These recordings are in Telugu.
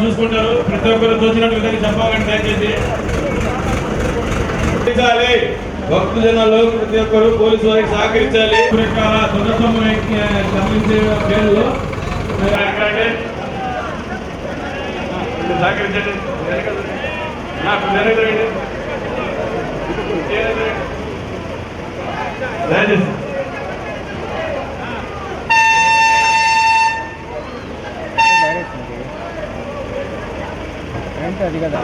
చూసుకుంటారు. ప్రతి ఒక్కరు తోచినట్టు విధంగా చెప్పాలని దయచేసి భక్త ప్రతి ఒక్కరు పోలీసు వారికి సహకరించాలి. రకాల సందర్భం గమనించే పేర్లు సహకరించండి నాకు జరగదండి దయచేసి కదా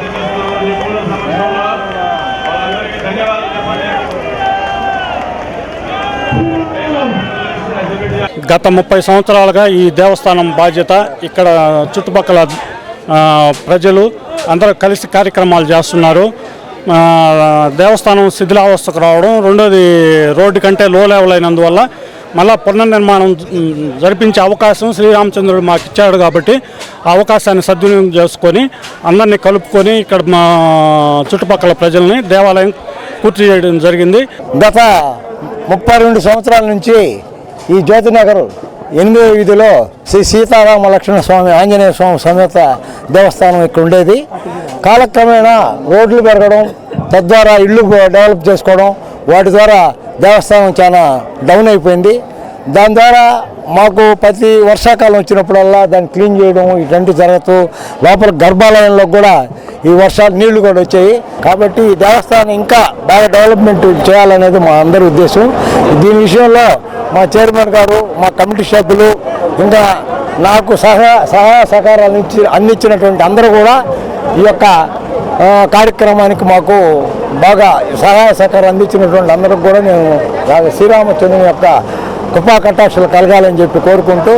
గత ముప్పై సంవత్సరాలుగా ఈ దేవస్థానం బాధ్యత ఇక్కడ చుట్టుపక్కల ప్రజలు అందరూ కలిసి కార్యక్రమాలు చేస్తున్నారు. దేవస్థానం శిథిలావస్థకు రావడం రెండోది రోడ్డు కంటే లో లెవెల్ అయినందువల్ల మళ్ళా పునర్నిర్మాణం జరిపించే అవకాశం శ్రీరామచంద్రుడు మాకు ఇచ్చాడు కాబట్టి ఆ అవకాశాన్ని సద్వినియోగం చేసుకొని అందరినీ కలుపుకొని ఇక్కడ మా చుట్టుపక్కల ప్రజల్ని దేవాలయం పూర్తి చేయడం జరిగింది. గత ముప్పై రెండు సంవత్సరాల నుంచి ఈ జ్యోతినగర్ ఎనిమిదవ వీధిలో శ్రీ సీతారామ లక్ష్మణ స్వామి ఆంజనేయ స్వామి సమేత దేవస్థానం ఇక్కడ ఉండేది. కాలక్రమేణా రోడ్లు పెరగడం తద్వారా ఇళ్ళు డెవలప్ చేసుకోవడం వాటి ద్వారా దేవస్థానం చాలా డౌన్ అయిపోయింది. దాని ద్వారా మాకు ప్రతి వర్షాకాలం వచ్చినప్పుడల్లా దాన్ని క్లీన్ చేయడం ఇటువంటి జరుగుతూ లోపల గర్భాలయంలో కూడా ఈ వర్షాలు నీళ్ళు కూడా వచ్చాయి. కాబట్టి ఈ దేవస్థానం ఇంకా బాగా డెవలప్మెంట్ చేయాలనేది మా అందరి ఉద్దేశం. దీని విషయంలో మా చైర్మన్ గారు మా కమిటీ సభ్యులు ఇంకా నాకు సహా సహాయ సహకారాలు ఇచ్చి అందించినటువంటి అందరూ కూడా ఈ యొక్క కార్యక్రమానికి మాకు బాగా సహాయ సహకారం అందించినటువంటి అందరికి కూడా నేను శ్రీరామచంద్రుని యొక్క కృపా కటాక్షలు కలగాలని చెప్పి కోరుకుంటూ